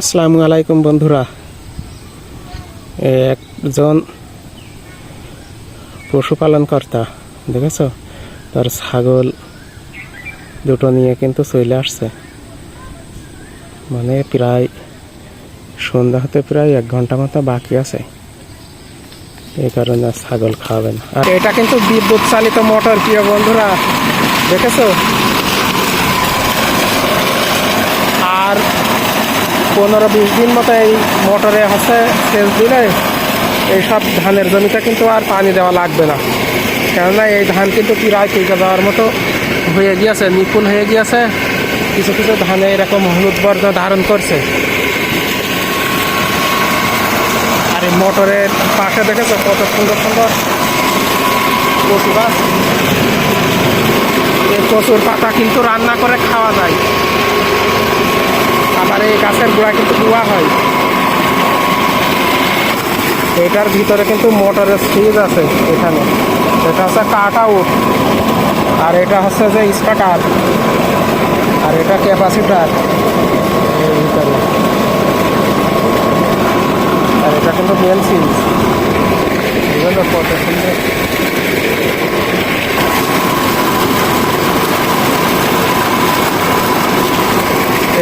আসসালামু আলাইকুম বন্ধুরা। একজন পশুপালন কর্তা দেখেছ? তার ছাগল দুটো নিয়ে কিন্তু চলে আসছে। মানে প্রায় সন্ধ্যা হতে প্রায় এক ঘণ্টা মতো বাকি আছে। এই কারণে ছাগল খাওয়াবে না। আর এটা কিন্তু বিদ্যুৎ চালিত মোটর, প্রিয় বন্ধুরা, দেখেছ? আর পনেরো বিশ দিন মতো এই মোটরে হচ্ছে সেচ দিলে এইসব ধানের জমিতে কিন্তু আর পানি দেওয়া লাগবে না। কেননা এই ধান কিন্তু প্রায় পেকে যাওয়ার মতো হয়ে গিয়েছে, নিপুণ হয়ে গিয়েছে। কিছু কিছু ধানে এরকম হলুদ বর্ণ ধারণ করছে। আর এই মোটরের পাশে দেখেছ কত সুন্দর সুন্দর কচু গাছ এই কচুর পাতা কিন্তু রান্না করে খাওয়া যায়। এই গাছের গোড়া কিন্তু ধোয়া হয়। এটার ভিতরে কিন্তু মোটরের সুইচ আছে এখানে। এটা হচ্ছে কাট আউট আর এটা হচ্ছে যে স্টার্টার আর এটা ক্যাপাসিটার। আর এটা কিন্তু মেন সুইচ। বুঝলো কত সুন্দর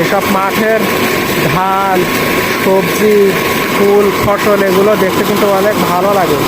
এইসব মাঠের ধান সবজি ফুল ফসল এগুলো দেখতে কিন্তু অনেক ভালো লাগে।